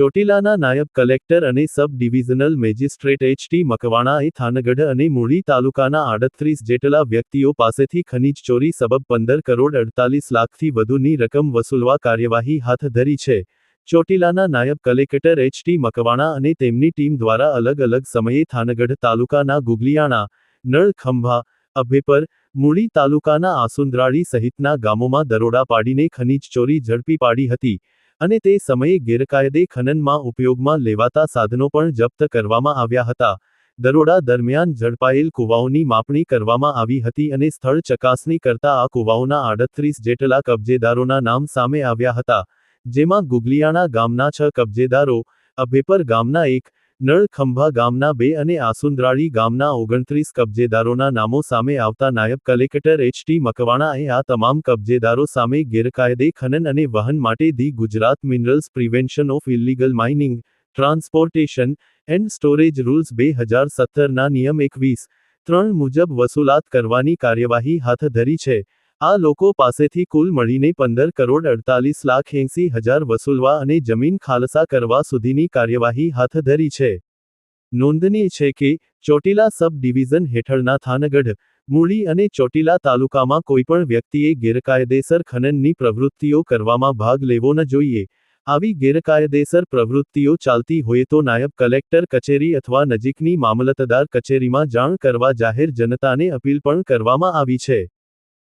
ચોટીલાના નાયબ કલેક્ટર અને sub divisional magistrate H T મકવાણાએ Thangadh અને મૂળી તાલુકાના આડત્રીસ જેટલા વ્યક્તિઓ પાસેથી ખનીજ ચોરી સબબ પંદર કરોડ અડતાલીસ લાખથી વધુની રકમ વસૂલવા કાર્યવાહી હાથ ધરી છે. ચોટીલાના નાયબ કલેક્ટર એચ ટી મકવાણા અને તેમની ટીમ દ્વારા અલગ અલગ સમયે થાનગઢ તાલુકાના ગુગલિયાણા નળ ખંભા અભેપર, મૂળી તાલુકાના આસુંદરાળી સહિતના ગામોમાં દરોડા પાડીને ખનીજ ચોરી ઝડપી પાડી હતી. અને તે સમયે ગેરકાયદે ખનનમાં ઉપયોગમાં લેવાતા સાધનો પણ જપ્ત કરવામાં આવ્યા હતા. દરોડા દરમિયાન ઝડપાયેલ કુવાઓની માપણી કરવામાં આવી હતી અને સ્થળ ચકાસણી કરતા આ કુવાઓના આડત્રીસ જેટલા કબજેદારોના નામ સામે આવ્યા હતા, જેમાં ગુગલિયાણા ગામના છ કબજેદારો, અભેપર ગામના એક નળ ખંભા ગામના બે અને આસુંદરાળી ગામના ઓગણત્રીસ કબજેદારોના નામો સામે આવતા નાયબ કલેક્ટર એચ ટી મકવાણાએ આ તમામ કબજેદારો સામે ગેરકાયદે ખનન અને વહન માટે the Gujarat minerals prevention of illegal mining, transportation and storage rules બે હજાર સત્તરના નિયમ એકવીસ ત્રણ મુજબ વસૂલાત કરવાની કાર્યવાહી હાથ ધરી છે. આ લોકો પાસેથી કુલ મળીને પંદર કરોડ અડતાલીસ લાખ એંસી હજાર વસૂલવા અને જમીન ખાલસા કરવા સુધીની કાર્યવાહી હાથ ધરી છે. નોંધનીય છે કે, ચોટીલા સબ ડિવિઝન હેઠળના થાનગઢ, મૂળી અને ચોટીલા તાલુકામાં કોઈપણ વ્યક્તિએ ગેરકાયદેસર ખનનની પ્રવૃત્તિઓ કરવામાં ભાગ લેવો ન જોઈએ. આવી ગેરકાયદેસર પ્રવૃત્તિઓ ચાલતી હોય તો નાયબ કલેક્ટર કચેરી અથવા નજીકની મામલતદાર કચેરીમાં જાણ કરવા જાહેર જનતાને અપીલ પણ કરવામાં આવી છે.